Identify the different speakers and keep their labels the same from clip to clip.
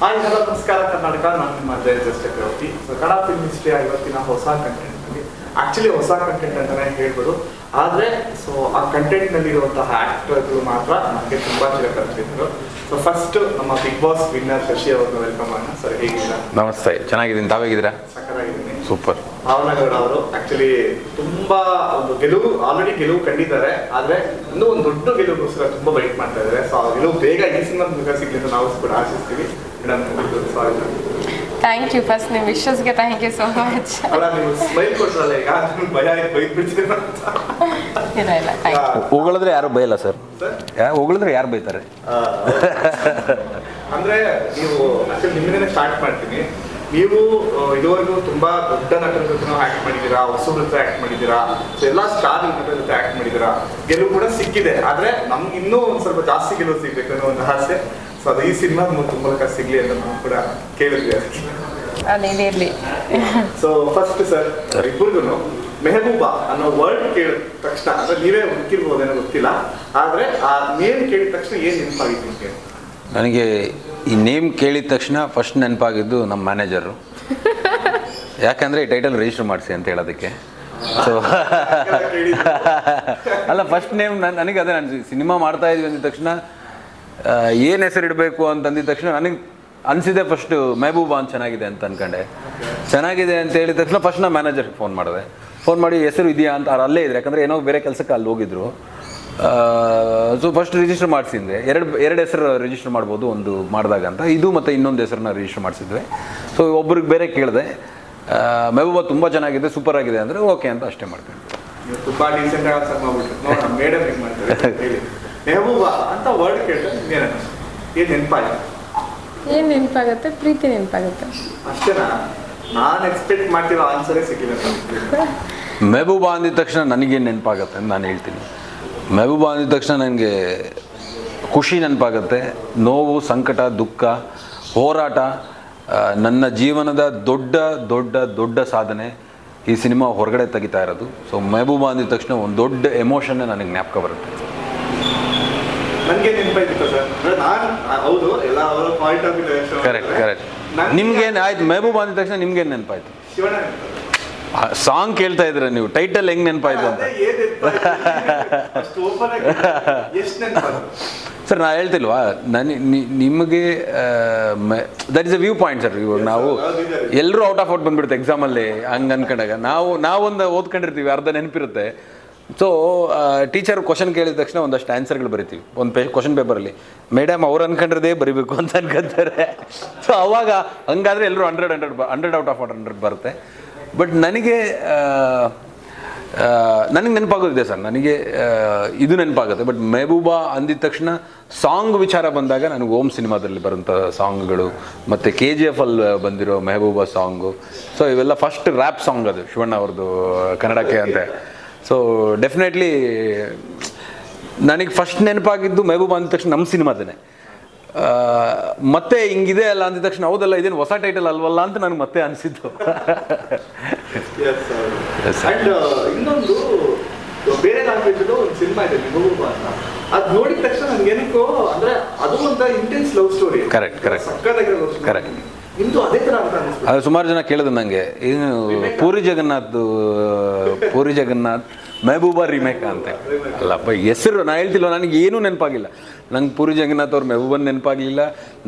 Speaker 1: Hi hello ನಮಸ್ಕಾರ ಕರ್ನಾಟಕ ನಾನು ನಿಮ್ಮ ಜಯ ಚಕ್ರವರ್ತಿ ಸೊ ಕನ್ನಡ ಫಿಲ್ಮ್ ಹಿಸ್ಟ್ರಿಯ ಇವತ್ತಿನ ಹೊಸ ಕಂಟೆಂಟ್ ಅಲ್ಲಿ. ಆಕ್ಚುಲಿ ಹೊಸ ಕಂಟೆಂಟ್ ಅಂತಾನೆ ಹೇಳ್ಬೋದು. ಆದ್ರೆ ಸೊ ಆ ಕಂಟೆಂಟ್ನಲ್ಲಿ ಇರುವಂತಹ ಆಕ್ಟರ್ಗಳು ಮಾತ್ರ ನಮಗೆ ತುಂಬಾ ಚಿರಪರಿಚಿತರು ಸೊ ಫಸ್ಟ್ ನಮ್ಮ ಬಿಗ್ ಬಾಸ್ ವಿನ್ನರ್ ಶಶಿ ಅವರನ್ನು ವೆಲ್ಕಮ್ ಮಾಡೋಣ. ಸರ್ ಹೇಗಿದ್ದೀರಾ?
Speaker 2: ನಮಸ್ತೆ. ಚೆನ್ನಾಗಿದ್ದೀನಿ. ತಾವೇಗಿದ್ದೀರಾ
Speaker 1: ಸಕ್ಕರಾಗಿದ್ದೀನಿ
Speaker 2: ಸೂಪರ್
Speaker 1: ಭಾವನಗೌಡ ಅವರು. ಆಕ್ಚುಲಿ ತುಂಬಾ ಒಂದು ಗೆಲುವು ಆಲ್ರೆಡಿ ಗೆಲುವು ಕಂಡಿದ್ದಾರೆ. ಆದ್ರೆ ಇನ್ನೂ ಒಂದು ದೊಡ್ಡ ಗೆಲುವುಗೋಸ್ಕರ ತುಂಬಾ ವೈಟ್ ಮಾಡ್ತಾ ಇದ್ದಾರೆ. ಸೊ ಆ ಗೆಲುವು ಬೇಗ ಈ ಸಿನಿಮಾ ಮೂಲಕ ಸಿಗ್ಲಿ ಅಂತ ನಾವು ಕೂಡ ಆಶಿಸ್ತೀವಿ.
Speaker 3: ಥ್ಯಾಂಕ್ ಯು ಫಸ್ಟ್ ನಿಮ್ಮ ವಿಶಸ್ಗೆ ಥ್ಯಾಂಕ್ ಯು ಸೋ ಮಚ್ ಇಲ್ಲ ಇಲ್ಲ ಥ್ಯಾಂಕ್ ಯು
Speaker 2: ಹೊಗಳಿದ್ರೆ ಯಾರು ಬೈಯಲ್ಲ ಸರ್. ಹೊಗಳಿದ್ರೆ ಯಾರು ಬೈತಾರೆ?
Speaker 1: ಅಂದ್ರೆ ನೀವು ನಿಮ್ಮಿಂದನೇ ಸ್ಟಾರ್ಟ್ ಮಾಡ್ತೀನಿ. ನೀವು ಇದುವರೆಗೂ ತುಂಬಾ ದೊಡ್ಡ ನಟರ ಜೊತೆ ಆಕ್ಟ್ ಮಾಡಿದ್ದೀರಾ ಹೊಸಬ್ರ ಜೊತೆ ಆಕ್ಟ್ ಮಾಡಿದ್ದೀರಾ ಎಲ್ಲಾ ಸ್ಟಾರ್ ನಟರ ಜೊತೆ ಆಕ್ಟ್ ಮಾಡಿದ್ದೀರಾ ಗೆಲುವು ಕೂಡ ಸಿಕ್ಕಿದೆ. ಆದ್ರೆ ನಮ್ಗೆ ಇನ್ನೂ ಒಂದ್ ಸ್ವಲ್ಪ ಜಾಸ್ತಿ ಗೆಲುವು ಸಿಗ್ಬೇಕು ಅನ್ನೋ ಒಂದು ಆಸೆ. ಸೊ ಅದು ಈ ಸಿನಿಮಾ ಮೂಲಕ ಸಿಗ್ಲಿ ಅಂತ ನಾವು ಕೂಡ ಕೇಳಿದ್ವಿ ಅದಕ್ಕೆ
Speaker 3: ಅದೇನಿರಲಿ
Speaker 1: ಸೊ ಫಸ್ಟ್ ಸರ್ ಇಬ್ಬರಿಗೂ ಮೆಹಬೂಬಾ ಅನ್ನೋ ವರ್ಡ್ ಕೇಳಿದ ತಕ್ಷಣ ಅಂದ್ರೆ ನೀವೇ ಹುಡುಕಿರ್ಬೋದೇನೋ ಗೊತ್ತಿಲ್ಲ ಆದ್ರೆ ಆ ನೇಮ್ ಕೇಳಿದ ತಕ್ಷಣ ಏನು ನೆನಪಾಗಿತ್ತು ನಿಮ್ಗೆ?
Speaker 2: ನನಗೆ ಈ ನೇಮ್ ಕೇಳಿದ ತಕ್ಷಣ ಫಸ್ಟ್ ನೆನಪಾಗಿದ್ದು ನಮ್ಮ ಮ್ಯಾನೇಜರು ಯಾಕಂದರೆ ಈ ಟೈಟಲ್ ರಿಜಿಸ್ಟರ್ ಮಾಡಿಸಿ ಅಂತ ಹೇಳೋದಕ್ಕೆ. ಸೊ ಅಲ್ಲ ಫಸ್ಟ್ ನೇಮ್ ನಾನು ನನಗೆ ಅದೇ ನಾನು ಸಿನಿಮಾ ಮಾಡ್ತಾ ಇದ್ವಿ ಅಂದ ತಕ್ಷಣ ಏನು ಹೆಸರು ಇಡಬೇಕು ಅಂತ ಅಂದಿದ ತಕ್ಷಣ ನನಗೆ ಅನಿಸಿದೆ ಫಸ್ಟು ಅಂತ ಚೆನ್ನಾಗಿದೆ ಅಂತ ಅನ್ಕೊಂಡೆ. ಚೆನ್ನಾಗಿದೆ ಅಂತ ಹೇಳಿದ ತಕ್ಷಣ ಫಸ್ಟ್ ನಾ ಮ್ಯಾನೇಜರ್ಗೆ ಫೋನ್ ಮಾಡಿದೆ. ಫೋನ್ ಮಾಡಿ ಹೆಸರು ಇದೆಯಾ ಅಂತ ಅವ್ರು ಅಲ್ಲೇ ಇದ್ರೆ, ಯಾಕಂದರೆ ಏನೋ ಬೇರೆ ಕೆಲಸಕ್ಕೆ ಅಲ್ಲಿ ಹೋಗಿದ್ರು. ಸೊ ಫಸ್ಟ್ ರಿಜಿಸ್ಟರ್ ಮಾಡಿಸಿದ್ವಿ. ಎರಡು ಎರಡು ಹೆಸರು ರಿಜಿಸ್ಟರ್ ಮಾಡ್ಬೋದು ಒಂದು ಮಾಡಿದಾಗ ಅಂತ. ಇದು ಮತ್ತು ಇನ್ನೊಂದು ಹೆಸರನ್ನ ರಿಜಿಸ್ಟರ್ ಮಾಡಿಸಿದ್ವಿ. ಸೊ ಒಬ್ರಿಗೆ ಬೇರೆ ಕೇಳಿದೆ ಮೆಹಬೂಬ ತುಂಬ ಚೆನ್ನಾಗಿದೆ ಸೂಪರ್ ಆಗಿದೆ ಅಂದರೆ ಓಕೆ ಅಂತ ಅಷ್ಟೇ ಮಾಡ್ಕೊಂಡು
Speaker 1: ಮೆಹಬೂಬಾ ಅಂತ ವರ್ಡ್ ಕೇಳಿದ್ರೆ ನಿಮ್ಗೆ ಏನ್ ನೆನಪಾಯ್ತು?
Speaker 3: ಏನು ನೆನಪಾಗುತ್ತೆ? ಪ್ರೀತಿ ನೆನಪಾಗುತ್ತೆ.
Speaker 1: ಅಷ್ಟೇನಾ? ನಾನ್ ಎಕ್ಸ್ಪೆಕ್ಟ್ ಮಾಡ್ತಿರೋ ಆನ್ಸರೇ ಸಿಕ್ಕಿಲ್ಲ ಮೆಹಬೂಬ
Speaker 2: ಮೆಹಬೂಬಾ ಅಂದಿದ ತಕ್ಷಣ ನನಗೇನು ನೆನಪಾಗುತ್ತೆ ಅಂತ ನಾನು ಹೇಳ್ತೀನಿ. ಮೆಹಬೂಬಾ ಅಂದಿದ ತಕ್ಷಣ ನನಗೆ ಖುಷಿ ನೆನಪಾಗುತ್ತೆ. ನೋವು ಸಂಕಟ ದುಃಖ ಹೋರಾಟ ನನ್ನ ಜೀವನದ ದೊಡ್ಡ ದೊಡ್ಡ ದೊಡ್ಡ ಸಾಧನೆ ಈ ಸಿನಿಮಾ ಹೊರಗಡೆ ತೆಗಿತಾ ಇರೋದು. ಸೊ ಮೆಹಬೂಬಾ ಅಂದಿದ ತಕ್ಷಣ ಒಂದು ದೊಡ್ಡ ಎಮೋಷನ್ನೇ ನನಗೆ ಜ್ಞಾಪಕ ಬರುತ್ತೆ.
Speaker 1: ನನ್ಗೆ ನೆನಪಾಯ್ತು ಸರ್. ಅಂದ್ರೆ ಹೌದು ಎಲ್ಲ ಅವರ point of view
Speaker 2: correct correct ನಿಮ್ಗೇನು ಆಯ್ತು? ಮೆಹಬೂಬ್ ಅಂದ ತಕ್ಷಣ ನಿಮ್ಗೇನು ನೆನಪಾಯ್ತು. ಸಾಂಗ್ ಕೇಳ್ತಾ ಇದ್ರ ನೀವು? ಟೈಟಲ್ ಹೆಂಗ್ ನೆನಪಾಯ್ತು ಅಂತ? ಸರ್ ನಾ ಹೇಳ್ತಿಲ್ವಾ? ನನಗೆ ನಿಮಗೆ that is a view point sir ಇವಾಗ ನಾವು ಎಲ್ಲರೂ ಔಟ್ ಆಫ್ ಔಟ್ ಬಂದ್ಬಿಡುತ್ತೆ ಎಕ್ಸಾಮಲ್ಲಿ ಹಂಗೆ ಅನ್ಕೊಂಡಾಗ. ನಾವು ನಾವೊಂದು ಓದ್ಕೊಂಡಿರ್ತೀವಿ ಅರ್ಧ ನೆನಪಿರುತ್ತೆ. ಸೊ ಟೀಚರ್ ಕ್ವಶನ್ ಕೇಳಿದ ತಕ್ಷಣ ಒಂದಷ್ಟು ಆನ್ಸರ್ಗಳು ಬರಿತೀವಿ. ಒಂದು ಪೇ ಕ್ವಶನ್ ಪೇಪರಲ್ಲಿ ಮೇಡಮ್ ಅವ್ರು ಅನ್ಕೊಂಡ್ರದೇ ಬರಿಬೇಕು ಅಂತ ಅನ್ಕೊಂತಾರೆ. ಸೊ ಅವಾಗ ಹಂಗಾದ್ರೆ ಎಲ್ಲರೂ hundred hundred hundred out of hundred ಬರುತ್ತೆ. ಬಟ್ ನನಗೆ ನನಗೆ ನೆನಪಾಗೋದಿದೆ ಸರ್. ನನಗೆ ಇದು ನೆನಪಾಗುತ್ತೆ. ಬಟ್ ಮೆಹಬೂಬಾ ಅಂದಿದ ತಕ್ಷಣ ಸಾಂಗ್ ವಿಚಾರ ಬಂದಾಗ ನನಗೆ ಓಮ್ ಸಿನಿಮಾದಲ್ಲಿ ಬರೋಂಥ ಸಾಂಗ್ಗಳು ಮತ್ತು ಕೆ ಜಿ ಎಫ್ ಅಲ್ಲಿ ಬಂದಿರೋ ಮೆಹಬೂಬಾ ಸಾಂಗು ಸೊ ಇವೆಲ್ಲ ಫಸ್ಟ್ ರ್ಯಾಪ್ ಸಾಂಗ್ ಅದು, ಶಿವಣ್ಣ ಅವ್ರದ್ದು ಕನ್ನಡಕ್ಕೆ ಅಂತೆ. ಸೊ ಡೆಫಿನೆಟ್ಲಿ ನನಗೆ ಫಸ್ಟ್ ನೆನಪಾಗಿದ್ದು ಮೆಹಬೂಬ್ ಅಂದ ತಕ್ಷಣ ನಮ್ಮ ಸಿನಿಮಾದನೇ. ಆ, ಮತ್ತೆ ಹಿಂಗಿದೆ ಅಲ್ಲ ಅಂದಿದ ತಕ್ಷಣ ಹೌದಲ್ಲ ಇದೇನು ಹೊಸ ಟೈಟಲ್ ಅಲ್ವಲ್ಲ ಅಂತ ನನಗೆ ಮತ್ತೆ ಅನಿಸಿದ್ದು.
Speaker 1: ಅಂಡ್ ಇನ್ನೊಂದು ಬೇರೆ ಲ್ಯಾಂಗ್ವೇಜ್ ಒಂದು ಸಿನಿಮಾ ಇದೆ ಮೆಹಬೂಬ ಅಂತ. ಅದ್ ನೋಡಿದ ತಕ್ಷಣ ನನಗೆ ಏನಕ್ಕೋ ಅಂದ್ರೆ ಅದು ಒಂದು intense love story
Speaker 2: correct correct
Speaker 1: ಸಕ್ಕದಾಗಿರೋ ಅದೇ
Speaker 2: ಸುಮಾರು ಜನ ಕೇಳಿದ್ರು ನನಗೆ ಏನು ಪೂರಿ ಜಗನ್ನಾಥ್ ಪೂರಿ ಜಗನ್ನಾಥ್ ಮೆಹಬೂಬಾ ರಿಮೇಕ್ ಅಂತ. ಅಲ್ಲಪ್ಪ ಹೆಸರು ನಾ ಹೇಳ್ತಿಲ್ಲ ನನಗೆ ಏನೂ ನೆನಪಾಗಿಲ್ಲ ನಂಗೆ ಪೂರಿ ಜಗನ್ನಾಥ್ ಅವ್ರ ಮೆಹಬೂಬನ್ ನೆನಪಾಗಲಿಲ್ಲ.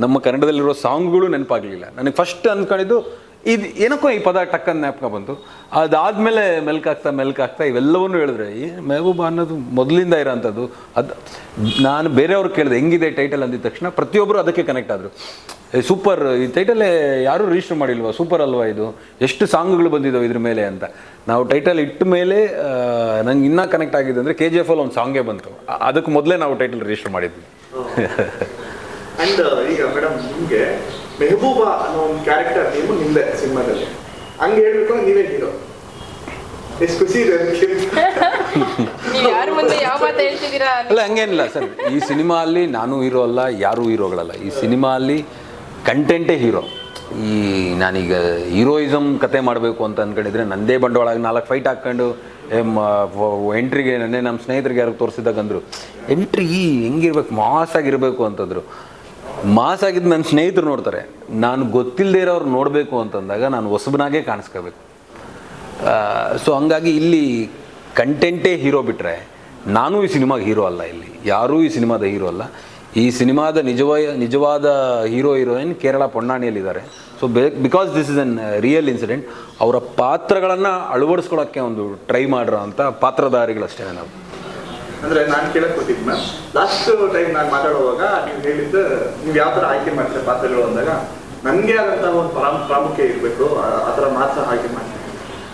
Speaker 2: ನಮ್ಮ ಕನ್ನಡದಲ್ಲಿರೋ ಸಾಂಗ್ಗಳು ನೆನಪಾಗಲಿಲ್ಲ. ನನಗೆ ಫಸ್ಟ್ ಅಂದ್ಕೊಂಡಿದ್ದು ಇದು ಏನಕ್ಕೋ ಈ ಪದ ಟಕ್ಕನ್ ನೆಪಕ ಜ್ಞಾಪಕ ಬಂತು. ಅದಾದಮೇಲೆ ಮೆಲ್ಕಾಗ್ತಾ ಮೆಲ್ಕಾಗ್ತಾ ಇವೆಲ್ಲವನ್ನೂ ಹೇಳಿದ್ರೆ ಈ ಮೆಹಬೂಬಾ ಅನ್ನೋದು ಮೊದಲಿಂದ ಇರೋಂಥದ್ದು ಅದು ನಾನು ಬೇರೆಯವ್ರು ಕೇಳಿದೆ ಹೆಂಗಿದೆ ಟೈಟಲ್ ಅಂದಿದ ತಕ್ಷಣ ಪ್ರತಿಯೊಬ್ಬರು ಅದಕ್ಕೆ ಕನೆಕ್ಟ್ ಆದರು. ಸೂಪರ್. ಈ ಟೈಟಲೇ ಯಾರೂ ರಿಜಿಸ್ಟರ್ ಮಾಡಿಲ್ವಾ? ಸೂಪರ್ ಅಲ್ವಾ ಇದು? ಎಷ್ಟು ಸಾಂಗ್ಗಳು ಬಂದಿದ್ದಾವೆ ಇದ್ರ ಮೇಲೆ ಅಂತ. ನಾವು ಟೈಟಲ್ ಇಟ್ಟ ಮೇಲೆ ನಂಗೆ ಇನ್ನೂ ಕನೆಕ್ಟ್ ಆಗಿದೆ ಅಂದರೆ ಕೆ ಜಿ ಎಫ್ ಅಲ್ಲಿ ಒಂದು ಸಾಂಗೇ ಬಂತು. ಅದಕ್ಕೆ ಮೊದಲೇ ನಾವು ಟೈಟಲ್ ರಿಜಿಸ್ಟರ್ ಮಾಡಿದ್ವಿ.
Speaker 1: ಅಂಡ್ ಈಗ ಮೇಡಮ್ ನಿಮಗೆ ಮೆಹಬೂಬಾ ಅನ್ನೋ ಒಂದು ಕ್ಯಾರೆಕ್ಟರ್ ನೀವು ನಿಮ್ದೆ ಸಿನಿಮಾದಲ್ಲಿ. ಹಂಗೆ ಹೇಳ್ಬೇಕು ನೀವೇ ಹೀರೋ ಎಷ್ಟು ಖುಷಿ ಇದೆ
Speaker 2: ಅಲ್ಲ ಹಂಗೇನಿಲ್ಲ ಸರ್. ಈ ಸಿನಿಮಾ ಅಲ್ಲಿ ನಾನು ಹೀರೋ ಅಲ್ಲ ಯಾರೂ ಹೀರೋಗಳಲ್ಲ ಈ ಸಿನಿಮಾ ಅಲ್ಲಿ ಕಂಟೆಂಟೇ ಹೀರೋ. ಈ ನಾನೀಗ ಹೀರೋಯಿಸಮ್ ಕತೆ ಮಾಡಬೇಕು ಅಂತ ಅಂದ್ಕೊಂಡಿದ್ರೆ ನಂದೇ ಬಂಡವಾಳ ನಾಲ್ಕು ಫೈಟ್ ಹಾಕ್ಕೊಂಡು ಎಂಟ್ರಿಗೆ ನೆನ್ನೆ ನಮ್ಮ ಸ್ನೇಹಿತರಿಗೆ ಯಾರು ತೋರಿಸಿದಾಗ ಅಂದರು ಎಂಟ್ರಿ ಹೆಂಗಿರ್ಬೇಕು ಮಾಸಾಗಿರಬೇಕು ಅಂತಂದರು. ಮಾಸ್ ಆಗಿದ್ದು ನನ್ನ ಸ್ನೇಹಿತರು ನೋಡ್ತಾರೆ. ನಾನು ಗೊತ್ತಿಲ್ಲದೆ ಇರೋರು ನೋಡಬೇಕು ಅಂತಂದಾಗ ನಾನು ಹೊಸಬನಾಗೇ ಕಾಣಿಸ್ಕೋಬೇಕು. ಸೊ ಹಂಗಾಗಿ ಇಲ್ಲಿ ಕಂಟೆಂಟೇ ಹೀರೋ ಬಿಟ್ಟರೆ ನಾನು ಈ ಸಿನಿಮಾಗೆ ಹೀರೋ ಅಲ್ಲ ಇಲ್ಲಿ. ಯಾರೂ ಈ ಸಿನಿಮಾದ ಹೀರೋ ಅಲ್ಲ. ಈ ಸಿನಿಮಾದ ನಿಜವಾಯ, ನಿಜವಾದ hero, heroine Kerala ಪೊನ್ನಾಣಿಯಲ್ಲಿದ್ದಾರೆ. So because this is an real incident ಅವರ ಪಾತ್ರಗಳನ್ನು ಅಳವಡಿಸ್ಕೊಳ್ಳೋಕ್ಕೆ ಒಂದು ಟ್ರೈ ಮಾಡಿರೋ ಅಂತ ಪಾತ್ರಧಾರಿಗಳಷ್ಟೇ ನಾವು.
Speaker 1: ಅಂದ್ರೆ ನಾನು ಕೇಳಕ್ಕೆ ಕೊಟ್ಟಿದ್ದು ಮ್ಯಾಮ್ ಲಾಸ್ಟ್ ಟೈಮ್ ನಾನು ಮಾತಾಡುವಾಗ ನೀವು ಹೇಳಿದ್ದು ನೀವು ಯಾವ ಥರ ಆಯ್ಕೆ ಮಾಡ್ತೀರಾ ಪಾತ್ರಗಳು ಅಂದಾಗ ನನಗೆ ಆದಂತಹ ಒಂದು ಪ್ರಾಮ್, ಪ್ರಾಮುಖ್ಯ ಇರಬೇಕು, ಆ ಥರ ಮಾತ್ರ ಆಯ್ಕೆ ಮಾಡ್ತೀನಿ.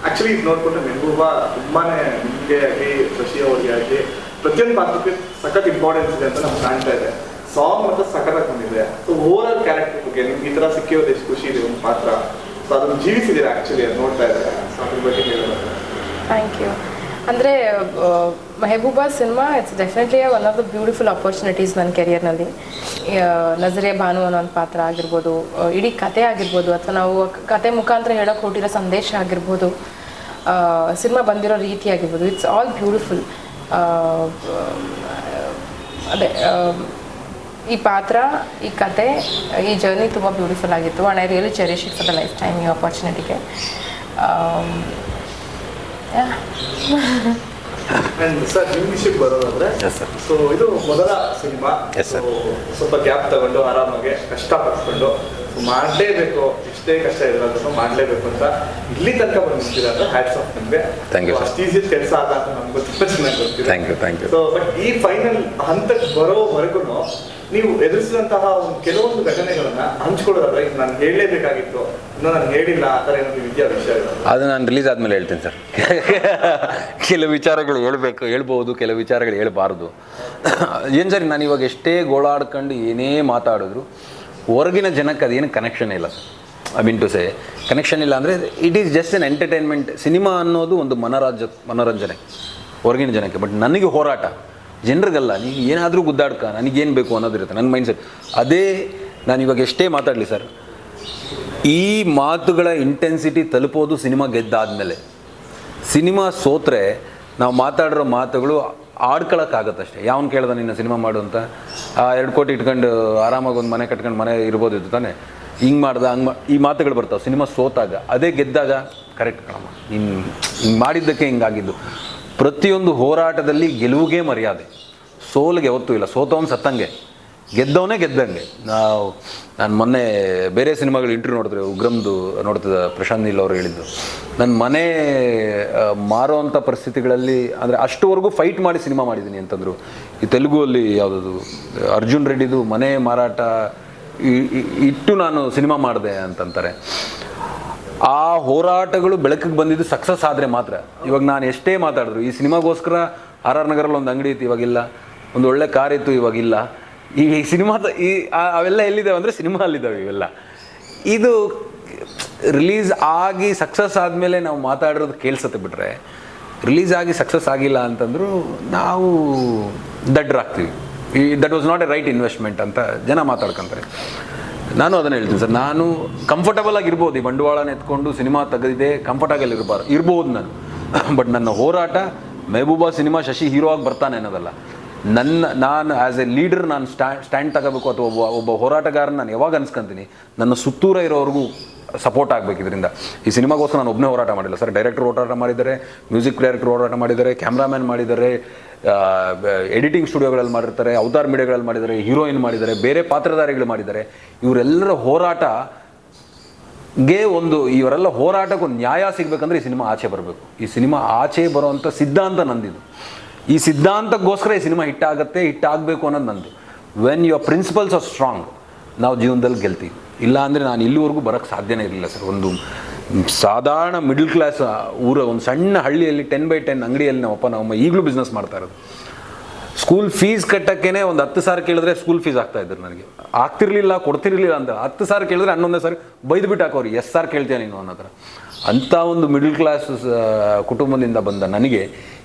Speaker 1: ಆಕ್ಚುಲಿ ಇದು ನೋಡ್ಕೊಂಡ್ರೆ ಮೆಹಬೂಬಾ ತುಂಬಾ ನಿಮಗೆ ಆಗಲಿ ಶಶಿ ಅವರಿಗೆ ಆಗಲಿ ಪ್ರತಿಯೊಂದು ಪಾತ್ರಕ್ಕೆ ಸಖತ್ ಇಂಪಾರ್ಟೆನ್ಸ್ ಇದೆ ಅಂತ ನಮ್ಗೆ ಕಾಣ್ತಾ ಇದೆ. ಸಾಂಗ್ ಮತ್ತೆ ಸಖತ್ತಾಗಿ ಬಂದಿದೆ. ಸೊ ಓವರ್ ಕ್ಯಾರೆಕ್ಟರ್ ಬಗ್ಗೆ ನಿಮ್ಗೆ ಈ ತರ ಸಿಕ್ಕಿರೋದು ಎಷ್ಟು ಖುಷಿ ಇದೆ ಒಂದು ಪಾತ್ರ? ಸೊ ಅದನ್ನು ಜೀವಿಸಿದ್ದೀರಾ ಆಕ್ಚುಲಿ ಅದು ನೋಡ್ತಾ ಇದ್ದಾರೆ. ಸೊ ಅದ್ರ ಬಗ್ಗೆ ಹೇಳೋದು
Speaker 3: ಥ್ಯಾಂಕ್ ಯು ಅಂದರೆ Mehabooba cinema it's definitely one of the beautiful opportunities ನನ್ನ ಕೆರಿಯರ್ನಲ್ಲಿ ನಜರೆ ಭಾನು ಅನ್ನೋ ಒಂದು ಪಾತ್ರ ಆಗಿರ್ಬೋದು ಇಡೀ ಕತೆ ಆಗಿರ್ಬೋದು, ಅಥವಾ ನಾವು ಕತೆ ಮುಖಾಂತರ ಹೇಳೋಕೆ ಹೊಟ್ಟಿರೋ ಸಂದೇಶ ಆಗಿರ್ಬೋದು ಸಿನಿಮಾ ಬಂದಿರೋ ರೀತಿ ಆಗಿರ್ಬೋದು. ಇಟ್ಸ್ ಆಲ್ ಬ್ಯೂಟಿಫುಲ್ ಅದೇ ಈ ಪಾತ್ರ ಈ ಕತೆ ಈ ಜರ್ನಿ ತುಂಬ ಬ್ಯೂಟಿಫುಲ್ ಆಗಿತ್ತು. And I really cherish it for the life time ಈ ಆಪರ್ಚುನಿಟಿಗೆ
Speaker 1: ಅಂಡ್ ಸರ್ ನಿಮ್ಮ ವಿಷಯಕ್ಕೆ ಬರೋದಾದ್ರೆ
Speaker 2: Yes, sir.
Speaker 1: ಸೊ ಇದು ಮೊದಲ ಸಿನಿಮಾ. ಸ್ವಲ್ಪ ಗ್ಯಾಪ್ ತಗೊಂಡು ಆರಾಮಾಗಿ ಕಷ್ಟಪಟ್ಕೊಂಡು ಮಾಡಲೇಬೇಕು. ಎಷ್ಟೇ ಕಷ್ಟ ಇರೋದನ್ನು ಮಾಡಲೇಬೇಕು ಅಂತ ಇಲ್ಲಿ ತನಕ ಅಂತ ಹ್ಯಾಟ್ಸ್ ಆಫ್ ನಿಮಗೆ.
Speaker 2: Thank you.
Speaker 1: ಅಷ್ಟು ಈಸಿ ಕೆಲಸ ಆದ ಅಂತ ನಮ್ಗೆ ತುಂಬ ಚೆನ್ನಾಗಿ ಗೊತ್ತಿದೆ.
Speaker 2: Thank you, thank you.
Speaker 1: So but ಈ ಫೈನಲ್ ಹಂತಕ್ಕೆ ಬರೋವರೆಗೂ ನೀವು ಎದುರಿಸಿದಂತಹ ಒಂದು ಕೆಲವೊಂದು ಘಟನೆಗಳನ್ನ ಹಂಚ್ಕೊಳ್ಳೋದಾದ್ರೆ ನಾನು ಹೇಳಲೇಬೇಕಾಗಿತ್ತು. ಇನ್ನೂ ನಾನು ಹೇಳಿಲ್ಲ ಆ ಥರ ಏನಾದ್ರು ವಿದ್ಯಾ ವಿಷಯ
Speaker 2: ಅದು ನಾನು ರಿಲೀಸ್ ಆದಮೇಲೆ ಹೇಳ್ತೀನಿ ಸರ್ ಕೆಲವು ವಿಚಾರಗಳು ಹೇಳ್ಬೇಕು ಹೇಳ್ಬೋದು ಕೆಲವು ವಿಚಾರಗಳು ಹೇಳ್ಬಾರ್ದು. ಏನು ಸರಿ ನಾನು ಇವಾಗ ಎಷ್ಟೇ ಗೋಳಾಡ್ಕೊಂಡು ಏನೇ ಮಾತಾಡಿದ್ರು ಹೊರಗಿನ ಜನಕ್ಕೆ ಅದೇನು ಕನೆಕ್ಷನ್ ಇಲ್ಲ sir I mean to say connection ಇಲ್ಲ ಅಂದರೆ it is just an entertainment cinema ಅನ್ನೋದು ಒಂದು ಮನರಾಜ, ಮನೋರಂಜನೆ, ಹೊರಗಿನ ಜನಕ್ಕೆ. ಬಟ್ ನನಗೆ ಹೋರಾಟ. ಜನರಿಗಲ್ಲ ನೀವು ಏನಾದರೂ ಗುದ್ದಾಡ್ಕ, ನನಗೇನು ಬೇಕು ಅನ್ನೋದಿರುತ್ತೆ ನನ್ನ ಮೈಂಡ್ಸೆಟ್ ಅದೇ ನಾನು ಇವಾಗ ಎಷ್ಟೇ ಮಾತಾಡಲಿ ಸರ್ ಈ ಮಾತುಗಳ ಇಂಟೆನ್ಸಿಟಿ ತಲುಪೋದು ಸಿನಿಮಾ ಗೆದ್ದಾದಮೇಲೆ. ಸಿನಿಮಾ ಸೋತ್ರೆ ನಾವು ಮಾತಾಡಿರೋ ಮಾತುಗಳು ಆಡ್ಕೊಳಕ್ಕಾಗತ್ತಷ್ಟೇ. ಯಾವನ್ ಕೇಳ್ದ ನಿನ್ನ ಸಿನಿಮಾ ಮಾಡು ಅಂತ? ಎರಡು ಕೋಟಿ ಇಟ್ಕೊಂಡು ಆರಾಮಾಗಿ ಒಂದು ಮನೆ ಕಟ್ಕೊಂಡು ಮನೆ ಇರ್ಬೋದಿತ್ತು ತಾನೆ? ಹಿಂಗೆ ಮಾಡ್ದೆ, ಹಂಗೆ ಈ ಮಾತುಗಳು ಬರ್ತಾವೆ. ಸಿನಿಮಾ ಸೋತಾಗ. ಅದೇ ಗೆದ್ದಾಗ ಕರೆಕ್ಟ್ ಕಣಮ್ಮ. ನೀನು, ಹಿಂಗೆ ಮಾಡಿದ್ದಕ್ಕೆ ಹಿಂಗಾಗಿದ್ದು ಪ್ರತಿಯೊಂದು ಹೋರಾಟದಲ್ಲಿ ಗೆಲುವಿಗೆ ಮರ್ಯಾದೆ. ಸೋಲಿಗೆ ಯಾವತ್ತೂ ಇಲ್ಲ. ಸೋತವನು ಸತ್ತಂಗೆ. ಗೆದ್ದವನೇ ಗೆದ್ದಂಗೆ. ನಾವು, ನಾನು ಮೊನ್ನೆ ಬೇರೆ ಸಿನಿಮಾಗಳು ಇಂಟರ್ವ್ಯೂ ನೋಡಿದ್ರೆ ಉಗ್ರಮ್ದು ನೋಡ್ತಿದ್ದ ಪ್ರಶಾಂತ್ ನೀಲ್ ಅವರು ಹೇಳಿದ್ದು. ನನ್ನ ಮನೆ ಮಾರೋ ಅಂಥ ಪರಿಸ್ಥಿತಿಗಳಲ್ಲಿ, ಅಂದರೆ ಅಷ್ಟುವರೆಗೂ ಫೈಟ್ ಮಾಡಿ ಸಿನಿಮಾ ಮಾಡಿದ್ದೀನಿ ಅಂತಂದರು. ಈ ತೆಲುಗುವಲ್ಲಿ ಯಾವುದದು, ಅರ್ಜುನ್ ರೆಡ್ಡಿದು ಮನೆ ಮಾರಾಟ ಇಟ್ಟು ನಾನು ಸಿನಿಮಾ ಮಾಡಿದೆ ಅಂತಂತಾರೆ. ಆ ಹೋರಾಟಗಳು ಬೆಳಕಿಗೆ ಬಂದಿದ್ದು ಸಕ್ಸಸ್ ಆದರೆ ಮಾತ್ರ. ಇವಾಗ ನಾನು ಎಷ್ಟೇ ಮಾತಾಡಿದ್ರು, ಈ ಸಿನಿಮಾಗೋಸ್ಕರ ಆರ್ ಆರ್ ನಗರಲ್ಲಿ ಒಂದು ಅಂಗಡಿ ಇತ್ತು, ಇವಾಗಿಲ್ಲ. ಒಂದು ಒಳ್ಳೆ ಕಾರ್ ಇತ್ತು, ಇವಾಗಿಲ್ಲ. ಈ ಸಿನಿಮಾ ಈ ಅವೆಲ್ಲ ಎಲ್ಲಿದ್ದಾವೆ ಅಂದರೆ ಸಿನಿಮಾ ಅಲ್ಲಿದ್ದಾವೆ ಇವೆಲ್ಲ. ಇದು ರಿಲೀಸ್ ಆಗಿ ಸಕ್ಸಸ್ ಆದಮೇಲೆ ನಾವು ಮಾತಾಡಿರೋದು ಕೇಳಿಸತ್ತೆ ಬಿಟ್ರೆ, ರಿಲೀಸ್ ಆಗಿ ಸಕ್ಸಸ್ ಆಗಿಲ್ಲ ಅಂತಂದ್ರು ನಾವು ದಡ್ಡರಾಗ್ತೀವಿ ಈ that was not a right investment ಅಂತ ಜನ ಮಾತಾಡ್ಕೊಂತಾರೆ. ನಾನು ಅದನ್ನು ಹೇಳ್ತೀನಿ ಸರ್, ನಾನು ಕಂಫರ್ಟಬಲ್ ಆಗಿರ್ಬೋದು ಈ ಬಂಡವಾಳನ ಎತ್ಕೊಂಡು ಸಿನಿಮಾ ತೆಗೆದಿದೆ ಕಂಫರ್ಟಾಗಲ್ಲಿ ಇರಬಾರ್ದು, ಇರ್ಬೋದು ನಾನು. ಬಟ್ ನನ್ನ ಹೋರಾಟ, ಮೆಹಬೂಬಾ ಸಿನಿಮಾ ಶಶಿ ಹೀರೋ ಆಗಿ ಬರ್ತಾನೆ ಅನ್ನೋದಲ್ಲ. ನನ್ನ, ನಾನು ಆ್ಯಸ್ ಎ ಲೀಡರ್ ನಾನು ಸ್ಟ್ಯಾ ಸ್ಟ್ಯಾಂಡ್ ತಗೋಬೇಕು ಅಥವಾ ಒಬ್ಬ ಒಬ್ಬ ಹೋರಾಟಗಾರನ ನಾನು ಯಾವಾಗ ಅನ್ಸ್ಕೊಂತೀನಿ? ನನ್ನ ಸುತ್ತೂರ ಇರೋವರೆಗೂ ಸಪೋರ್ಟ್ ಆಗಬೇಕು ಇದರಿಂದ. ಈ ಸಿನಿಮಾಗೋಸ್ಕರ ನಾನು ಒಬ್ಬನೇ ಹೋರಾಟ ಮಾಡಿಲ್ಲ ಸರ್. ಡೈರೆಕ್ಟರ್ ಹೋರಾಟ ಮಾಡಿದ್ದಾರೆ ಮ್ಯೂಸಿಕ್ ಡೈರೆಕ್ಟರ್ ಹೋರಾಟ ಮಾಡಿದ್ದಾರೆ ಕ್ಯಾಮ್ರಾಮ್ಯಾನ್ ಮಾಡಿದ್ದಾರೆ ಎಡಿಟಿಂಗ್ ಸ್ಟುಡಿಯೋಗಳಲ್ಲಿ ಮಾಡಿರ್ತಾರೆ ಅವತಾರ್ ಮೀಡಿಯಾಗಳಲ್ಲಿ ಮಾಡಿದ್ದಾರೆ ಹೀರೋಯಿನ್ ಮಾಡಿದ್ದಾರೆ, ಬೇರೆ ಪಾತ್ರಧಾರಿಗಳು ಮಾಡಿದ್ದಾರೆ. ಇವರೆಲ್ಲರ ಹೋರಾಟ ಗೆ ಒಂದು, ಇವರೆಲ್ಲ ಹೋರಾಟಕ್ಕೂ ನ್ಯಾಯ ಸಿಗಬೇಕಂದ್ರೆ ಈ ಸಿನಿಮಾ ಆಚೆ ಬರಬೇಕು. ಈ ಸಿನಿಮಾ ಆಚೆ ಬರುವಂಥ ಸಿದ್ಧಾಂತ ನಂದಿದು. ಈ ಸಿದ್ಧಾಂತಕ್ಕೋಸ್ಕರ ಈ ಸಿನಿಮಾ ಹಿಟ್ ಆಗುತ್ತೆ ಹಿಟ್ ಆಗಬೇಕು ಅನ್ನೋದು ನಂದು. When your principles are strong ನಾವು ಜೀವನದಲ್ಲಿ ಗೆಲ್ತೀವಿ. ಇಲ್ಲ ಅಂದರೆ ನಾನು ಇಲ್ಲಿವರೆಗೂ ಬರೋಕ್ಕೆ ಸಾಧ್ಯನೇ ಇರಲಿಲ್ಲ ಸರ್. ಒಂದು ಸಾಧಾರಣ ಮಿಡ್ಲ್ ಕ್ಲಾಸ್ ಊರ, ಒಂದು ಸಣ್ಣ ಹಳ್ಳಿಯಲ್ಲಿ ಟೆನ್ ಬೈ ಟೆನ್ ಅಂಗಡಿಯಲ್ಲಿ ನಮ್ಮಪ್ಪ ನಮ್ಮಮ್ಮ ಈಗಲೂ ಬಿಸ್ನೆಸ್ ಮಾಡ್ತಾ ಇರೋದು. ಸ್ಕೂಲ್ ಫೀಸ್ ಕಟ್ಟೋಕ್ಕೇ ಒಂದು ಹತ್ತು ಸಾವಿರ ಕೇಳಿದ್ರೆ ಸ್ಕೂಲ್ ಫೀಸ್ ಆಗ್ತಾ ಇದ್ರು ನನಗೆ. ಆಗ್ತಿರ್ಲಿಲ್ಲ, ಕೊಡ್ತಿರ್ಲಿಲ್ಲ ಅಂತ ಹತ್ತು ಸಾವಿರ ಕೇಳಿದ್ರೆ ಹನ್ನೊಂದೇ ಸಾರಿ ಬೈದು ಬಿಟ್ಟು ಹಾಕೋರು. ಎಸ್ ಸಾರ್ ಕೇಳ್ತೀಯ ನೀನು ಅನ್ನೋ ಥರ. ಅಂಥ ಒಂದು ಮಿಡಲ್ ಕ್ಲಾಸ್ ಕುಟುಂಬದಿಂದ ಬಂದ ನನಗೆ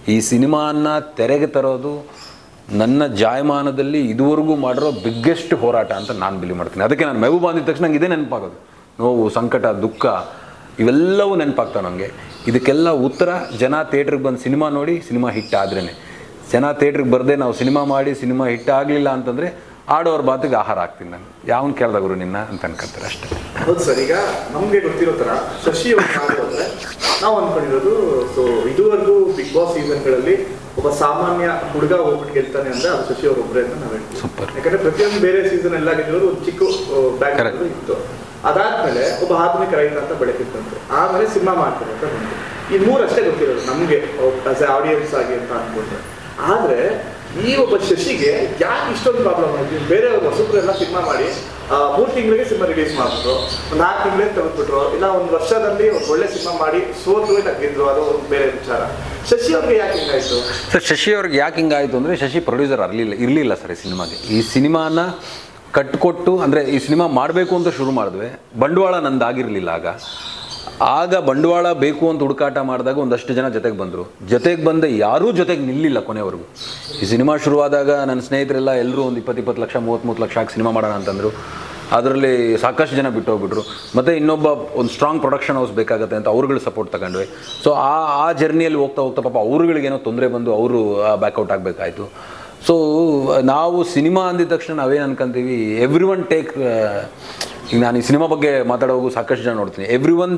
Speaker 2: ಈ ಸಿನಿಮಾನ ತೆರೆಗೆ ತರೋದು ನನ್ನ ಜಾಯಮಾನದಲ್ಲಿ ಇದುವರೆಗೂ ಮಾಡಿರೋ ಬಿಗ್ಗೆಸ್ಟ್ ಹೋರಾಟ ಅಂತ ನಾನು ಬಿಲಿ ಮಾಡ್ತೀನಿ. ಅದಕ್ಕೆ ನಾನು ಮೆವು ಅಂದಿದ ತಕ್ಷಣ ನಂಗೆ ಇದೇ ನೆನಪಾಗೋದು. ನೋವು, ಸಂಕಟ, ದುಃಖ, ಇವೆಲ್ಲವೂ ನೆನಪಾಗ್ತಾವೆ ನನಗೆ. ಇದಕ್ಕೆಲ್ಲ ಉತ್ತರ, ಜನ ಥಿಯೇಟ್ರಿಗೆ ಬಂದು ಸಿನಿಮಾ ನೋಡಿ ಸಿನಿಮಾ ಹಿಟ್ ಆದ್ರೇ ಜನ ಥಿಯೇಟ್ರಿಗೆ ಬರದೆ ನಾವು ಸಿನಿಮಾ ಮಾಡಿ ಸಿನಿಮಾ ಹಿಟ್ ಆಗಲಿಲ್ಲ ಅಂತಂದರೆ ಆಡೋರ ಬಾತಿಗೆ ಆಹಾರ ಹಾಕ್ತೀನಿ ನಾನು. ಯಾವನ್ ಕೇಳ್ದ ಗುರು ನಿನ್ನ ಅಂತ ಅನ್ಕೊಂತಾರೆ ಅಷ್ಟೇ.
Speaker 1: ಹೌದು ಸರ್ ಈಗ ನಮ್ಗೆ ಗೊತ್ತಿರೋ ತರ ಶಶಿ ನಾವ್ ಅಂದ್ರೆ ನಾವು ಅನ್ಕೊಂಡಿರೋದು ಸೊ ಇದುವರೆಗೂ ಬಿಗ್ ಬಾಸ್ ಸೀಸನ್ಗಳಲ್ಲಿ ಒಬ್ಬ ಸಾಮಾನ್ಯ ಹುಡುಗ ಹೋಗ್ಬಿಟ್ಟು ಗೆಲ್ತಾನೆ ಅಂದ್ರೆ ಅದು ಶಶಿ ಅವ್ರ ಒಬ್ಬರೇ ಅಂತ ನಾವು ಹೇಳ್ತೀವಿ.
Speaker 2: Super.
Speaker 1: ಯಾಕಂದ್ರೆ ಪ್ರತಿಯೊಂದು ಬೇರೆ ಸೀಸನ್ ಎಲ್ಲ ಗೆದ್ದಿರೋದು ಒಂದು ಚಿಕ್ಕ ಬ್ಯಾಕ್. ಇತ್ತು. ಅದಾದ್ಮೇಲೆ ಒಬ್ಬ ಆಧುನಿಕ ರೈತ ಅಂತ ಬೆಳಕಿತ್ತಂತೆ ಆಮೇಲೆ ಸಿನಿಮಾ ಮಾಡ್ತಾರೆ ಅಂತ ಬಂತು. ಈ ಮೂರಷ್ಟೇ ಗೊತ್ತಿರೋದು ನಮ್ಗೆ ಆಸ್ ಎ ಆಡಿಯನ್ಸ್ ಆಗಿ ಅಂತ ಅನ್ಕೊಂಡ್ರೆ. ಆದ್ರೆ ಈ ಒಬ್ಬ ಶಶಿಗೆ ಯಾಕೆ ಇಷ್ಟೊಂದು ಪ್ರಾಬ್ಲಮ್ ಆಯ್ತು? ಬೇರೆ ಹೊಸಬ್ರೆಲ್ಲ ಸಿನಿಮಾ ಮಾಡಿ ಮೂರ್ ತಿಂಗಳಿಗೆ ಸಿನಿಮಾ ರಿಲೀಸ್ ಮಾಡಿದ್ರು ಒಂದು ನಾಲ್ಕು ತಿಂಗಳೇ ತೆಗೆದ್ಬಿಟ್ರು. ಇಲ್ಲ, ಒಂದು ವರ್ಷದಲ್ಲಿ ಒಂದು ಒಳ್ಳೆ ಸಿನಿಮಾ ಮಾಡಿ ಸೋತು ತಗ್ಗಿದ್ರು ಅದು ಒಂದು ಬೇರೆ ವಿಚಾರ. ಶಶಿ ಅವ್ರಿಗೆ ಯಾಕೆ ಹಿಂಗಾಯ್ತು?
Speaker 2: ಸರ್, ಶಶಿ ಅವ್ರಿಗೆ ಯಾಕೆ ಹಿಂಗಾಯಿತು ಅಂದರೆ ಶಶಿ ಪ್ರೊಡ್ಯೂಸರ್ ಅರಲಿಲ್ಲ, ಇರಲಿಲ್ಲ ಸರ್ ಈ ಸಿನಿಮಾಗೆ. ಈ ಸಿನಿಮಾನ ಕಟ್ಕೊಟ್ಟು, ಅಂದರೆ ಈ ಸಿನಿಮಾ ಮಾಡಬೇಕು ಅಂತ ಶುರು ಮಾಡಿದ್ವಿ. ಬಂಡವಾಳ ನಂದಾಗಿರಲಿಲ್ಲ ಆಗ. ಆಗ ಬಂಡವಾಳ ಬೇಕು ಅಂತ ಹುಡುಕಾಟ ಮಾಡಿದಾಗ ಒಂದಷ್ಟು ಜನ ಜೊತೆಗೆ ಬಂದರು. ಜೊತೆಗೆ ಬಂದ ಯಾರೂ ಜೊತೆಗೆ ನಿಲ್ಲಿಲ್ಲ ಕೊನೆವರೆಗೂ. ಈ ಸಿನಿಮಾ ಶುರುವಾದಾಗ ನನ್ನ ಸ್ನೇಹಿತರೆಲ್ಲ ಎಲ್ಲರೂ ಒಂದು ಇಪ್ಪತ್ತು ಇಪ್ಪತ್ತು ಲಕ್ಷ ಮೂವತ್ತ್ಮೂರು ಲಕ್ಷ ಹಾಕಿ ಸಿನಿಮಾ ಮಾಡೋಣ ಅಂತಂದರು. ಅದರಲ್ಲಿ ಸಾಕಷ್ಟು ಜನ ಬಿಟ್ಟು ಹೋಗ್ಬಿಟ್ರು ಮತ್ತು ಇನ್ನೊಬ್ಬ ಒಂದು ಸ್ಟ್ರಾಂಗ್ ಪ್ರೊಡಕ್ಷನ್ ಹೌಸ್ ಬೇಕಾಗುತ್ತೆ ಅಂತ ಅವ್ರುಗಳು ಸಪೋರ್ಟ್ ತಗೊಂಡ್ವಿ. ಸೊ ಆ ಆ ಜರ್ನಿಯಲ್ಲಿ ಹೋಗ್ತಾ ಹೋಗ್ತಾ ಪಾಪ ಅವ್ರುಗಳಿಗೇನೋ ತೊಂದರೆ ಬಂದು ಅವರು ಬ್ಯಾಕೌಟ್ ಆಗಬೇಕಾಯಿತು. ಸೊ ನಾವು ಸಿನಿಮಾ ಅಂದಿದ ತಕ್ಷಣ ನಾವೇನು ಅನ್ಕೊಂತೀವಿ ಎವ್ರಿ ಒನ್ ಟೇಕ್ ಈಗ ನಾನು ಈ ಸಿನಿಮಾ ಬಗ್ಗೆ ಮಾತಾಡೋವಾಗ ಸಾಕಷ್ಟು ಜನ ನೋಡ್ತೀನಿ. ಎವ್ರಿ ಒನ್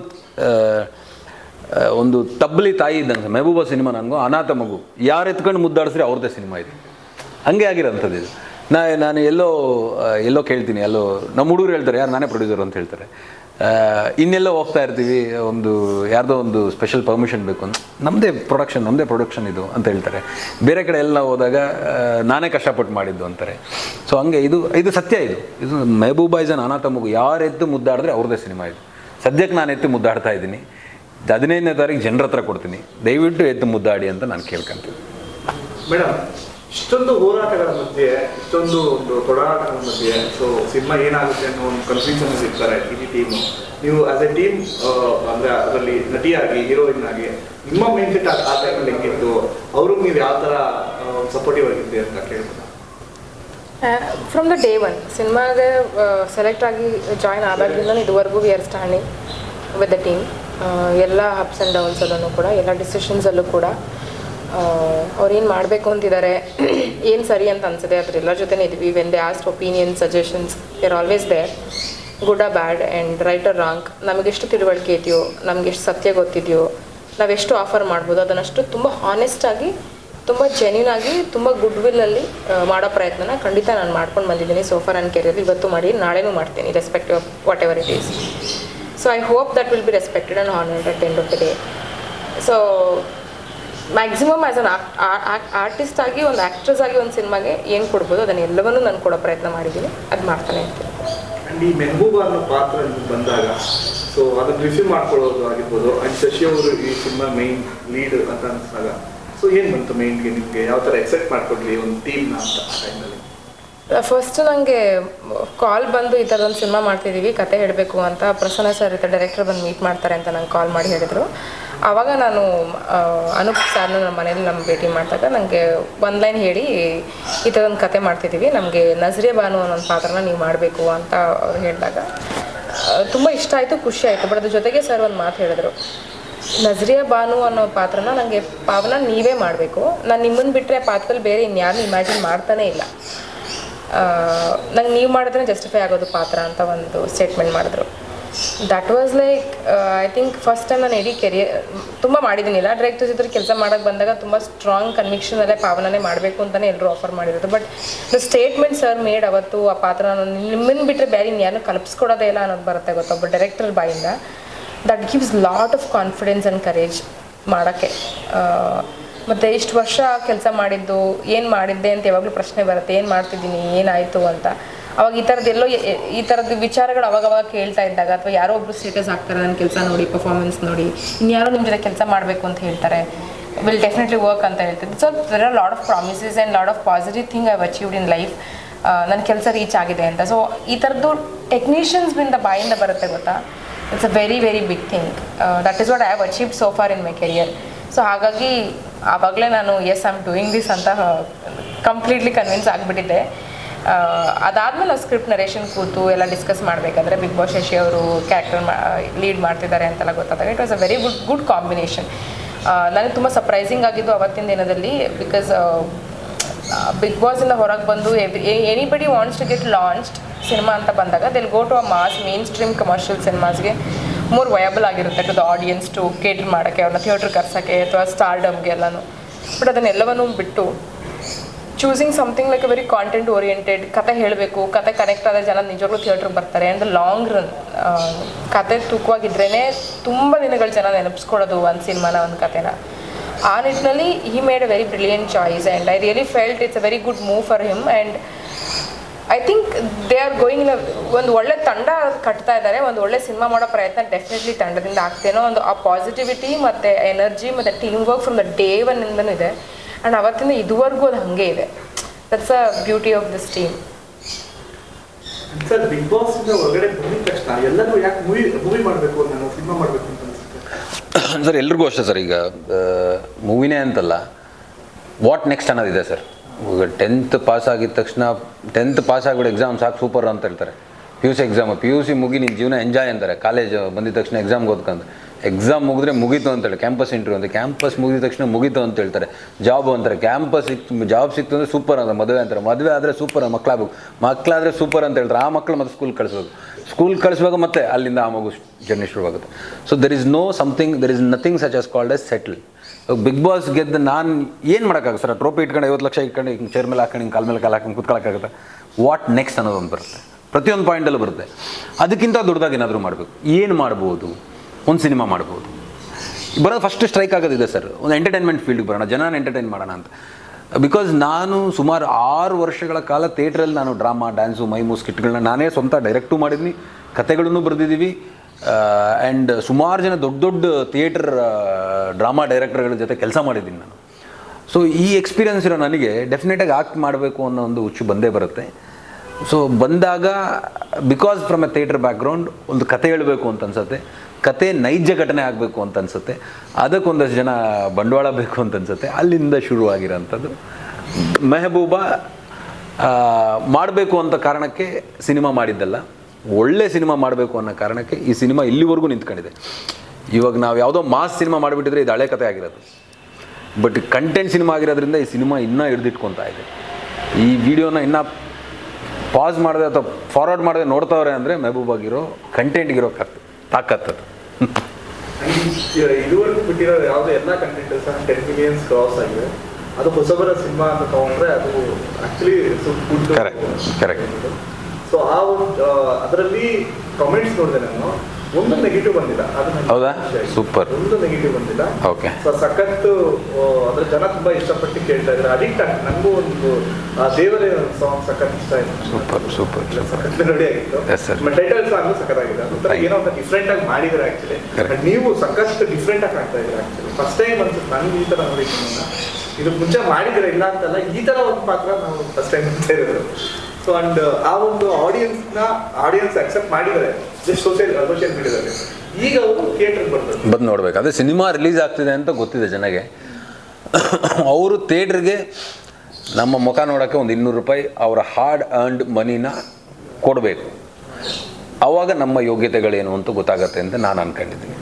Speaker 2: ಒಂದು ತಬ್ಬಲಿ ತಾಯಿ ಇದ್ದಂಗೆ ಮೆಹಬೂಬಾ ಸಿನಿಮಾ ನನಗೂ, ಅನಾಥ ಮಗು. ಯಾರು ಎತ್ಕೊಂಡು ಮುದ್ದಾಡಿಸ್ರಿ ಅವ್ರದ್ದೇ ಸಿನಿಮಾ ಇದು. ಹಂಗೆ ಆಗಿರೋಂಥದ್ದು ಇದು. ನಾ, ನಾನು ಎಲ್ಲೋ ಎಲ್ಲೋ ಕೇಳ್ತೀನಿ, ಎಲ್ಲೋ, ನಮ್ಮ ಹುಡುಗರು ಹೇಳ್ತಾರೆ, ಯಾರು ನಾನೇ ಪ್ರೊಡ್ಯೂಸರ್ ಅಂತ ಹೇಳ್ತಾರೆ. ಇನ್ನೆಲ್ಲೋ ಹೋಗ್ತಾ ಇರ್ತೀವಿ, ಒಂದು ಯಾರ್ದೋ ಒಂದು ಸ್ಪೆಷಲ್ ಪರ್ಮಿಷನ್ ಬೇಕು ಅಂತ. ನಮ್ಮದೇ ಪ್ರೊಡಕ್ಷನ್ ನಮ್ಮದೇ ಪ್ರೊಡಕ್ಷನ್ ಇದು ಅಂತ ಹೇಳ್ತಾರೆ. ಬೇರೆ ಕಡೆ ಎಲ್ಲ ಹೋದಾಗ ನಾನೇ ಕಷ್ಟಪಟ್ಟು ಮಾಡಿದ್ದು ಅಂತಾರೆ. ಸೊ ಹಂಗೆ ಇದು ಇದು ಸತ್ಯ ಇದು. ಇದು ಮೆಹಬೂಬಾ ಇಸ್ ಅನ್ ಅನಾಥ ಮಗು, ಯಾರು ಎತ್ತು ಮುದ್ದಾಡಿದ್ರೆ ಅವ್ರದ್ದೇ ಸಿನಿಮಾ ಇದು. ಸದ್ಯಕ್ಕೆ ನಾನು ಎತ್ತು ಮುದ್ದಾಡ್ತಾ ಇದ್ದೀನಿ. ಹದಿನೈದನೇ ತಾರೀಕು ಜನರ ಹತ್ರ ಕೊಡ್ತೀನಿ. ದಯವಿಟ್ಟು ಎತ್ತು ಮುದ್ದಾಡಿ ಅಂತ ನಾನು ಕೇಳ್ಕೊಂತೀನಿ.
Speaker 1: ಇಷ್ಟೊಂದು ಹೋರಾಟಗಳ ಮಧ್ಯೆ, ಇಷ್ಟೊಂದು ಒಂದು ತೊಡಾಟಗಳ ಮಧ್ಯೆ ಸೊ ಸಿನಿಮಾ ಏನಾಗುತ್ತೆ ಅನ್ನೋ ಒಂದು ಕನ್ಫ್ಯೂಷನ್ ಇರ್ತಾರೆ ಇಡೀ ಟೀಮು ನೀವು ಆಸ್ ಎ ಟೀಮ್ ಅಂದ್ರೆ ಅದರಲ್ಲಿ ನಟಿಯಾಗಿ ಹೀರೋಯಿನ್ ಆಗಿ, ನಿಮ್ಮ ಮೈಂಡ್ ಸೆಟ್ ಆ ಟೈಮಲ್ಲಿ ಹೆಂಗಿತ್ತು? ಅವ್ರಿಗೆ ನೀವು ಯಾವ ಥರ ಸಪೋರ್ಟಿವ್ ಆಗಿದ್ದೆ ಅಂತ ಕೇಳ್ಬೋದು.
Speaker 3: ಫ್ರಮ್ ದ ಡೇ ಒನ್ ಸಿನಿಮಾಗೆ ಸೆಲೆಕ್ಟ್ ಆಗಿ ಜಾಯ್ನ್ ಆದಾಗಿಂದ ಇದುವರೆಗೂ we are standing with the team ಎಲ್ಲ ಅಪ್ಸ್ ಆ್ಯಂಡ್ ಡೌನ್ಸಲ್ಲೂ ಕೂಡ, ಎಲ್ಲ ಡಿಸಿಷನ್ಸಲ್ಲೂ ಕೂಡ. ಅವ್ರೇನು ಮಾಡಬೇಕು ಅಂತಿದ್ದಾರೆ ಏನು ಸರಿ ಅಂತ ಅನ್ಸುತ್ತೆ ಅದ್ರೆಲ್ಲರ ಜೊತೆನೇ ಇದ್ವಿ. When they asked opinion suggestions they're always there good ಆ bad and right or wrong ನಮಗೆಷ್ಟು ತಿಳುವಳಿಕೆ ಇದೆಯೋ ನಮಗೆಷ್ಟು ಸತ್ಯ ಗೊತ್ತಿದೆಯೋ ನಾವೆಷ್ಟು ಆಫರ್ ಮಾಡ್ಬೋದು, ಅದನ್ನಷ್ಟು ತುಂಬ ಹಾನೆಸ್ಟಾಗಿ ತುಂಬ ಜೆನ್ಯೂನ್ ಆಗಿ, ತುಂಬ ಗುಡ್ ವಿಲ್ಲಲ್ಲಿ ಮಾಡೋ ಪ್ರಯತ್ನನ ಖಂಡಿತ ನಾನು ಮಾಡ್ಕೊಂಡು ಬಂದಿದ್ದೀನಿ ಸೋಫಾರ್ ಆ್ಯಂಡ್ ಕೆರಿಯರ್ ಇವತ್ತು ಮಾಡಿ, ನಾಳೆನೂ ಮಾಡ್ತೀನಿ respective of whatever it is so I hope that will be respected and honoured at end of the day so maximum as an artist ಆಗಿ ಒಂದು ಆ್ಯಕ್ಟ್ರೆಸ್ ಆಗಿ ಒಂದು ಸಿನಿಮಾಗೆ ಏನು ಕೊಡ್ಬೋದು? ಅದನ್ನು ಎಲ್ಲವನ್ನೂ ನಾನು ಕೊಡೋ ಪ್ರಯತ್ನ ಮಾಡಿದ್ದೀನಿ. ಅದು ಮಾಡ್ತಾನೆ ಇರ್ತೀನಿ
Speaker 1: ಅಂಡ್ ಈ ಮೆಹಬೂಬ ಅನ್ನೋ ಪಾತ್ರ ಬಂದಾಗ ಸೊ ಅದನ್ನ ರಿಸೀವ್ ಮಾಡ್ಕೊಳ್ಳೋದು ಆಗಿರ್ಬೋದು. ಅಂಡ್ ಶಶಿ ಅವರು ಈ ಸಿನಿಮಾ ಮೈನ್ ಲೀಡ್ ಅಂತ ಅನ್ಸಿದಾಗ ಸೊ ಏನು ಬಂತು ಮೈನ್ಗೆ ನಿಮಗೆ? ಯಾವ ಥರ ಎಕ್ಸೆಪ್ಟ್ ಮಾಡ್ಕೊಡ್ಲಿ ಒಂದು ಟೀಮ್ನ ಅಂತ ಟೈಮಲ್ಲಿ
Speaker 3: ಫಸ್ಟ್ ನನಗೆ ಕಾಲ್ ಬಂದು ಈ ಥರದೊಂದು ಸಿನಿಮಾ ಮಾಡ್ತಿದ್ದೀವಿ ಕತೆ ಹೇಳಬೇಕು ಅಂತ ಪ್ರಸನ್ನ ಸರ್ ಇತ್ತ ಡೈರೆಕ್ಟರ್ ಬಂದು ಮೀಟ್ ಮಾಡ್ತಾರೆ ಅಂತ ನಂಗೆ ಕಾಲ್ ಮಾಡಿ ಹೇಳಿದರು. ಆವಾಗ ನಾನು ಅನೂಪ್ ಸಾರ್ನ ನಮ್ಮ ಮನೇಲಿ ನಮ್ಮ ಭೇಟಿ ಮಾಡಿದಾಗ ನನಗೆ ಒಂದು ಲೈನ್ ಹೇಳಿ, ಈ ಥರ ಒಂದು ಕತೆ ಮಾಡ್ತಿದ್ದೀವಿ, ನಮಗೆ ನಜರೆ ಬಾನು ಅನ್ನೋ ಪಾತ್ರನ ನೀವು ಮಾಡಬೇಕು ಅಂತ ಅವ್ರು ಹೇಳಿದಾಗ ತುಂಬ ಇಷ್ಟ ಆಯಿತು, ಖುಷಿ ಆಯಿತು, ಬಟ್ ಅದ್ರ ಜೊತೆಗೆ ಸರ್ ಒಂದು ಮಾತು ಹೇಳಿದ್ರು. ನಜರಿಯಾ ಬಾನು ಅನ್ನೋ ಪಾತ್ರನ ನನಗೆ ಪಾವನ ನೀವೇ ಮಾಡಬೇಕು. ನಾನು ನಿಮ್ಮನ್ನು ಬಿಟ್ಟರೆ ಪಾತ್ರದಲ್ಲಿ ಬೇರೆ ಇನ್ಯಾರು ಇಮ್ಯಾಜಿನ್ ಮಾಡ್ತಾನೇ ಇಲ್ಲ. ನಂಗೆ ನೀವು ಮಾಡಿದ್ರೆ ಜಸ್ಟಿಫೈ ಆಗೋದು ಪಾತ್ರ ಅಂತ ಒಂದು ಸ್ಟೇಟ್ಮೆಂಟ್ ಮಾಡಿದ್ರು. That was like I think first time ನಾನು ಇಡೀ ಕೆರಿಯರ್ ತುಂಬ ಮಾಡಿದ್ದೀನಿಲ್ಲ ಡೈರೆಕ್ಟರ್ ಜೊತೆ ಕೆಲಸ ಮಾಡೋಕ್ಕೆ ಬಂದಾಗ ತುಂಬ ಸ್ಟ್ರಾಂಗ್ ಕನ್ವಿಕ್ಷನಲ್ಲೇ ಪಾವನನೇ ಮಾಡಬೇಕು ಅಂತಲೇ ಎಲ್ಲರೂ ಆಫರ್ ಮಾಡಿರೋದು. But the statement sir made ಅವತ್ತು ಆ ಪಾತ್ರ ನಾನು ನಿಮ್ಮನ್ನು ಬಿಟ್ಟರೆ ಬೇರೆ ಇನ್ಯಾರನ್ನೂ ಕಲ್ಪಿಸ್ಕೊಡೋದೇ ಇಲ್ಲ ಅನ್ನೋದು ಬರುತ್ತೆ ಗೊತ್ತಾ ಒಬ್ಬ ಡೈರೆಕ್ಟರ್ ಬಾಯಿಂದ. That gives lot of confidence and courage ಮಾಡೋಕ್ಕೆ. ಮತ್ತು ಇಷ್ಟು ವರ್ಷ ಕೆಲಸ ಮಾಡಿದ್ದು, ಏನು ಮಾಡಿದ್ದೆ ಅಂತ ಯಾವಾಗಲೂ ಪ್ರಶ್ನೆ ಬರುತ್ತೆ, ಏನು ಮಾಡ್ತಿದ್ದೀನಿ, ಏನಾಯಿತು ಅಂತ. ಅವಾಗ ಈ ಥರದ್ದೆಲ್ಲೋ ಎ- ಎ- ಈ ಥರದ್ದು ವಿಚಾರಗಳು ಅವಾಗವಾಗ ಅವಾಗ ಕೇಳ್ತಾ ಇದ್ದಾಗ ಅಥವಾ ಯಾರೋ ಒಬ್ರು ಸ್ಟೇಟಸ್ ಹಾಕ್ತಾರೆ ನನ್ನ ಕೆಲಸ ನೋಡಿ ಪರ್ಫಾರ್ಮೆನ್ಸ್ ನೋಡಿ, ಇನ್ಯಾರೋ ನಿಮ್ಮ ಜೊತೆ ಕೆಲಸ ಮಾಡಬೇಕು ಅಂತ ಹೇಳ್ತಾರೆ ವಿಲ್ ಡೆಫಿನೆಟ್ಲಿ ವರ್ಕ್ ಅಂತ ಹೇಳ್ತಿದ್ದೆ so there are lot of promises and lot of positive thing I've achieved in life ನನ್ನ ಕೆಲಸ ರೀಚ್ ಆಗಿದೆ ಅಂತ. ಸೊ ಈ ಥರದ್ದು ಟೆಕ್ನಿಷಿಯನ್ಸ್ ಬಿಂದ ಬಾಯಿಂದ ಬರುತ್ತೆ ಗೊತ್ತಾ? It's a very very big thing that is what I have achieve so far in my career so ಹಾಗಾಗಿ ಆವಾಗಲೇ ನಾನು as I am doing this ಅಂತ ಕಂಪ್ಲೀಟ್ಲಿ ಕನ್ವಿನ್ಸ್ ಆಗಿಬಿಟ್ಟಿದ್ದೆ. ಅದಾದಮೇಲೆ ನಾವು ಸ್ಕ್ರಿಪ್ಟ್ ನರೇಷನ್ ಕೂತು ಎಲ್ಲ ಡಿಸ್ಕಸ್ ಮಾಡಬೇಕಾದ್ರೆ ಬಿಗ್ ಬಾಸ್ ಶಶಿ ಅವರು ಕ್ಯಾರೆಕ್ಟರ್ ಲೀಡ್ ಮಾಡ್ತಿದ್ದಾರೆ ಅಂತೆಲ್ಲ ಗೊತ್ತಾದಾಗ it was a very good good combination ನನಗೆ ತುಂಬ ಸರ್ಪ್ರೈಸಿಂಗ್ ಆಗಿದ್ದು ಅವತ್ತಿನ ದಿನದಲ್ಲಿ ಬಿಕಾಸ್ ಬಿಗ್ ಬಾಸಿಂದ ಹೊರಗೆ ಬಂದು anybody wants to get launched cinema ಅಂತ ಬಂದಾಗ they'll go to a mass mainstream commercial ಸಿನಿಮಾಸ್ಗೆ more viable ಆಗಿರುತ್ತೆ to the audience to cater ಮಾಡೋಕ್ಕೆ, ಅವ್ರನ್ನ ಥಿಯೇಟ್ರ್ ಕರ್ಸೋಕ್ಕೆ ಅಥವಾ ಸ್ಟಾರ್ಡಮ್ಗೆ ಎಲ್ಲನೂ. ಬಟ್ ಅದನ್ನೆಲ್ಲವನ್ನೂ ಬಿಟ್ಟು choosing something like very content oriented ಕತೆ ಹೇಳಬೇಕು, ಕತೆ ಕನೆಕ್ಟ್ ಆದ ಜನ ನಿಜವಾಗ್ಲೂ ಥಿಯೇಟ್ರಿಗೆ ಬರ್ತಾರೆ. ಆ್ಯಂಡ್ ಲಾಂಗ್ ರನ್ ಕತೆ ತೂಕವಾಗಿದ್ರೇ ತುಂಬ ದಿನಗಳ ಜನ ನೆನಪಿಸ್ಕೊಳ್ಳೋದು ಒಂದು ಸಿನಿಮಾನ, ಒಂದು ಕತೆನ. ಆ ನಿಟ್ಟಿನಲ್ಲಿ he made a very brilliant choice and I really felt it's a very good move for him and I think they are going in ಒಂದು ಒಳ್ಳೆ ತಂಡ ಕಟ್ತಾ ಇದ್ದಾರೆ, ಒಂದು ಒಳ್ಳೆ ಸಿನಿಮಾ ಮಾಡೋ ಪ್ರಯತ್ನ ಡೆಫಿನೆಟ್ಲಿ ತಂಡದಿಂದ ಆಗ್ತೇನೋ ಒಂದು ಆ ಪಾಸಿಟಿವಿಟಿ ಮತ್ತು ಎನರ್ಜಿ ಮತ್ತು team work from the day ಒನ್ನಿಂದನೂ ಇದೆ. ಆ್ಯಂಡ್ ಅವತ್ತಿಂದ ಇದುವರೆಗೂ ಅದು ಹಾಗೆ ಇದೆ. That's a beauty of this team
Speaker 1: sir Bigg Boss ಇಂದ ಹೊರಗಡೆ ಬಂದಿದ ತಕ್ಷಣ ಎಲ್ಲರೂ ಯಾಕೆ ಮೂವಿ ಮೂವಿ ಮಾಡಬೇಕು ನಾನು ಸಿನಿಮಾ ಮಾಡಬೇಕು ಅಂತ ಅನ್ಸುತ್ತೆ?
Speaker 2: ಸರ್ ಎಲ್ರಿಗೂ ಅಷ್ಟೇ ಸರ್ ಈಗ ಮೂವಿನೇ ಅಂತಲ್ಲ. ವಾಟ್ ನೆಕ್ಸ್ಟ್ ಅನ್ನೋದಿದೆ ಸರ್. ಈಗ ಟೆಂತ್ ಪಾಸ್ ಆಗಿದ ತಕ್ಷಣ ಟೆಂತ್ ಪಾಸ್ ಆಗಿಬಿಟ್ಟು ಎಕ್ಸಾಮ್ ಸಾಕು ಸೂಪರ್ ಅಂತ ಹೇಳ್ತಾರೆ. P U C exam P U C ಮುಗಿ ನಿನ್ನ ಜೀವನ ಎಂಜಾಯ್ ಅಂತಾರೆ. ಕಾಲೇಜ್ ಬಂದಿದ ತಕ್ಷಣ ಎಕ್ಸಾಮ್ಗೆ ಓದ್ಕೊಂಡು. ಎಕ್ಸಾಮ್ ಮುಗಿದ್ರೆ ಮುಗೀತು ಅಂತೇಳಿ ಕ್ಯಾಂಪಸ್ ಇಂಟರ್ವ್ಯೂ ಅಂತ ಕ್ಯಾಂಪಸ್ ಮುಗಿದ ತಕ್ಷಣ ಮುಗೀತು ಅಂತ ಹೇಳ್ತಾರೆ. ಜಾಬ್ ಅಂತಾರೆ ಕ್ಯಾಂಪಸ್ ಸಿಕ್ತು ಜಾಬ್ ಸಿಕ್ತು ಅಂದರೆ ಸೂಪರ್ ಅಂತ ಮದುವೆ ಅಂತಾರೆ. ಮದುವೆ ಆದರೆ ಸೂಪರ್ ಮಕ್ಕಳಾಗಬೇಕು ಮಕ್ಕಳಾದರೆ ಸೂಪರ್ ಅಂತ ಹೇಳ್ತಾರೆ. ಆ ಮಕ್ಕಳು ಮತ್ತೆ ಸ್ಕೂಲ್ ಕಳಿಸ್ಬೇಕು. ಸ್ಕೂಲ್ ಕಳಿಸುವಾಗ ಮತ್ತೆ ಅಲ್ಲಿಂದ ಆ ಮಗು ಜರ್ನಿ ಶುರುವಾಗುತ್ತೆ. So there is no something there is nothing such as called as settle Bigg Boss ಗೆದ್ದು ನಾನು ಏನು ಮಾಡೋಕ್ಕಾಗುತ್ತೆ? ಸರ್ ಟ್ರೋಫಿ ಇಟ್ಕೊಂಡು ಐವತ್ತು ಲಕ್ಷ ಇಟ್ಕೊಂಡು ಹಿಂಗೆ ಚೇರ್ ಮೇಲೆ ಹಾಕೊಂಡು ಹಿಂಗೆ ಕಾಲ ಮೇಲೆ ಕಾಲು ಹಾಕೊಂಡು ಕುತ್ಕೊಳ್ಳೋಕ್ಕಾಗುತ್ತೆ ವಾಟ್ ನೆಕ್ಸ್ಟ್ ಅನ್ನೋದೊಂದು ಬರುತ್ತೆ. ಪ್ರತಿಯೊಂದು ಪಾಯಿಂಟಲ್ಲೂ ಬರುತ್ತೆ. ಅದಕ್ಕಿಂತ ದೊಡ್ಡದಾಗಿ ಏನಾದರೂ ಮಾಡಬೇಕು. ಏನು ಮಾಡ್ಬೋದು? ಒಂದು ಸಿನಿಮಾ ಮಾಡ್ಬೋದು. ಬರೋದು ಫಸ್ಟ್ ಸ್ಟ್ರೈಕ್ ಆಗೋದಿದೆ ಸರ್ ಒಂದು ಎಂಟರ್ಟೈನ್ಮೆಂಟ್ ಫೀಲ್ಡ್ಗೆ ಬರೋಣ, ಜನನ ಎಂಟರ್ಟೈನ್ ಮಾಡೋಣ ಅಂತ. ಬಿಕಾಸ್ ನಾನು ಸುಮಾರು ಆರು ವರ್ಷಗಳ ಕಾಲ ಥಿಯೇಟ್ರಲ್ಲಿ ನಾನು ಡ್ರಾಮಾ ಡ್ಯಾನ್ಸು ಮೈಮು ಸ್ಕಿಟ್ಗಳನ್ನ ನಾನೇ ಸ್ವಂತ ಡೈರೆಕ್ಟು ಮಾಡಿದ್ದೀನಿ ಕತೆಗಳನ್ನು ಬರೆದಿದ್ದೀವಿ. ಆ್ಯಂಡ್ ಸುಮಾರು ಜನ ದೊಡ್ಡ ದೊಡ್ಡ ಥಿಯೇಟರ್ ಡ್ರಾಮಾ ಡೈರೆಕ್ಟರ್ಗಳ ಜೊತೆ ಕೆಲಸ ಮಾಡಿದ್ದೀನಿ ನಾನು. ಸೊ ಈ ಎಕ್ಸ್ಪೀರಿಯನ್ಸ್ ಇರೋ ನನಗೆ ಡೆಫಿನೆಟಾಗಿ ಆಕ್ಟ್ ಮಾಡಬೇಕು ಅನ್ನೋ ಒಂದು ಹುಚ್ಚು ಬಂದೇ ಬರುತ್ತೆ. ಸೊ ಬಂದಾಗ because from a theatre background ಒಂದು ಕತೆ ಹೇಳಬೇಕು ಅಂತ ಅನ್ಸುತ್ತೆ. ಕತೆ ನೈಜ ಘಟನೆ ಆಗಬೇಕು ಅಂತ ಅನ್ಸುತ್ತೆ. ಅದಕ್ಕೊಂದಷ್ಟು ಜನ ಬಂಡವಾಳ ಬೇಕು ಅಂತ ಅನಿಸುತ್ತೆ. ಅಲ್ಲಿಂದ ಶುರುವಾಗಿರೋಂಥದ್ದು. ಮೆಹಬೂಬ ಮಾಡಬೇಕು ಅಂತ ಕಾರಣಕ್ಕೆ ಸಿನಿಮಾ ಮಾಡಿದ್ದಲ್ಲ. ಒಳ್ಳೆ ಸಿನಿಮಾ ಮಾಡಬೇಕು ಅನ್ನೋ ಕಾರಣಕ್ಕೆ ಈ ಸಿನಿಮಾ ಇಲ್ಲಿವರೆಗೂ ನಿಂತ್ಕೊಂಡಿದೆ. ಇವಾಗ ನಾವು ಯಾವುದೋ ಮಾಸ್ ಸಿನಿಮಾ ಮಾಡಿಬಿಟ್ಟಿದ್ರೆ ಇದು ಹಳೆ ಕತೆ ಆಗಿರೋದು. ಬಟ್ ಕಂಟೆಂಟ್ ಸಿನಿಮಾ ಆಗಿರೋದ್ರಿಂದ ಈ ಸಿನಿಮಾ ಇನ್ನೂ ಹಿಡಿದಿಟ್ಕೊತಾ ಇದೆ. ಈ ವಿಡಿಯೋನ ಇನ್ನೂ ಪಾಸ್ ಮಾಡಿದೆ ಅಥವಾ ಫಾರ್ವರ್ಡ್ ಮಾಡಿದೆ ನೋಡ್ತಾವ್ರೆ ಅಂದರೆ ಮೆಹಬೂಬಾಗಿರೋ ಕಂಟೆಂಟ್ಗಿರೋ ಕತ್ ತಾಕತ್ತದು
Speaker 1: ಇದುವರೆಗೂ ಬಿಟ್ಟಿರೋ ಯಾವುದೇ ಎಲ್ಲ ಕಂಟೆಂಟ್ ಸಹ ಟೆನ್ ಮಿಲಿಯನ್ಸ್ ಕ್ರಾಸ್ ಆಗಿದೆ ಅದು ಹೊಸಬರ ಸಿನಿಮಾ ಅಂತ ತಗೊಂಡ್ರೆ ಅದು ಆಕ್ಚುಲಿ
Speaker 2: ಕರೆಕ್ಟ್ ಕರೆಕ್ಟ್.
Speaker 1: ಸೊ ಆ ಒಂದು ಅದರಲ್ಲಿ ಕಮೆಂಟ್ಸ್ ನೋಡಿದೆ ನಾನು ಒಂದು ನೆಗೆಟಿವ್ ಬಂದಿಲ್ಲ.
Speaker 2: ಹೌದಾ? ಸೂಪರ್.
Speaker 1: ಒಂದು ನೆಗೆಟಿವ್ ಬಂದಿಲ್ಲ.
Speaker 2: ಓಕೆ.
Speaker 1: ಸೊ ಸಖತ್ತು ಅದ್ರ ಜನ ತುಂಬಾ ಇಷ್ಟಪಟ್ಟು ಕೇಳ್ತಾ ಇದ್ದಾರೆ. ಅಡಿಕ್ಟ್ ಆಗಿ ನನಗೂ ಒಂದು ಆ ಒಂದು ಸಾಂಗ್ ಸಖತ್ ಇಷ್ಟ ಆಯ್ತು
Speaker 2: ಸೂಪರ್ ಸೂಪರ್
Speaker 1: ಸಖತ್ ಮೆಲೋಡಿ ಆಗಿತ್ತು. ಟೈಟಲ್ ಸಾಂಗ್ ಸಖತ್ತಾಗಿದೆ. ಒಂಥರ ಏನೋ ಒಂದು ಡಿಫ್ರೆಂಟ್ ಆಗಿ ಮಾಡಿದ್ರೆ ಆಕ್ಚುಲಿ. ನೀವು ಸಖತ್ ಡಿಫ್ರೆಂಟ್ ಆಗಿ ಕಾಣ್ತಾ ಇದ್ದೀರಾ ಆಕ್ಚುಲಿ ಫಸ್ಟ್ ಟೈಮ್ ಅನ್ಸುತ್ತೆ. ನನಗೆ ಈ ತರ ನೋಡಿದ್ದೀನಿ. ಇದು ಮುಂಚೆ ಮಾಡಿದ್ರೆ ಇಲ್ಲ ಅಂತಲ್ಲ ಈ ತರ ಒಂದು ಪಾತ್ರ ನಾವು ಫಸ್ಟ್ ಟೈಮ್ ಅಂತ ಇರೋದು. ಸೊ ಅಂಡ್ ಆ ಒಂದು ಆಡಿಯನ್ಸ್ನ ಆಡಿಯನ್ಸ್ ಅಕ್ಸೆಪ್ಟ್ ಮಾಡಿದ್ದಾರೆ ಜಸ್ಟ್ ಸೋಷಿಯಲ್ ಸೋಷಿಯಲ್ ಮೀಡಿಯಾದಲ್ಲಿ ಈಗ ಅವರು ಥಿಯೇಟರ್ ಬರ್ತಾರೆ.
Speaker 2: ಬಂದು ನೋಡ್ಬೇಕು. ಅದೇ ಸಿನಿಮಾ ರಿಲೀಸ್ ಆಗ್ತಿದೆ ಅಂತ ಗೊತ್ತಿದೆ ಜನಗೆ. ಅವರು ಥಿಯೇಟ್ರಿಗೆ ನಮ್ಮ ಮುಖ ನೋಡೋಕ್ಕೆ ಒಂದು ಇನ್ನೂರು ರೂಪಾಯಿ ಅವರ ಹಾರ್ಡ್ ಅರ್ನ್ಡ್ ಮನಿನ ಕೊಡಬೇಕು. ಆವಾಗ ನಮ್ಮ ಯೋಗ್ಯತೆಗಳೇನು ಅಂತ ಗೊತ್ತಾಗತ್ತೆ ಅಂತ ನಾನು ಅನ್ಕೊಂಡಿದ್ದೀನಿ.